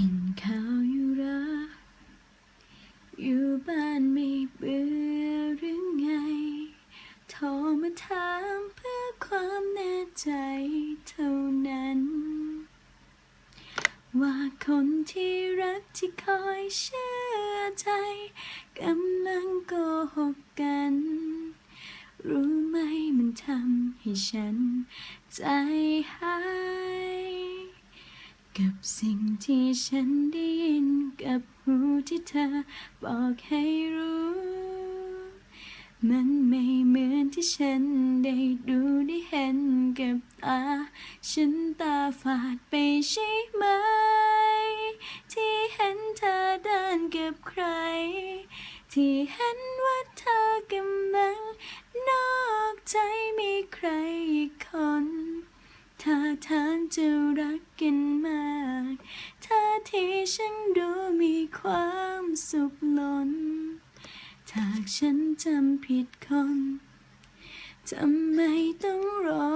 กินข้าวอยู่หรออยู่บ้านไม่เบื่อหรือไง โทรมาถามเพื่อความแน่ใจเท่านั้น ว่าคนที่รักที่คอยเชื่อใจกำลังโกหกกัน รู้ไหมมันทำให้ฉันใจหาย กับสิ่งที่ฉันได้ยินกับหูที่เธอบอกให้รู้ มันไม่เหมือนที่ฉันได้ดูได้เห็นกับตา ฉันตาฝาดไปใช่ไหม ที่เห็นเธอเดินกับใคร ที่เห็นว่าเธอกำลังนอกใจ ท่าทางจะรักกันมากท่าที่ฉันดูมีความสุขล้นหากฉันจำผิดคน ทำไมต้องรอ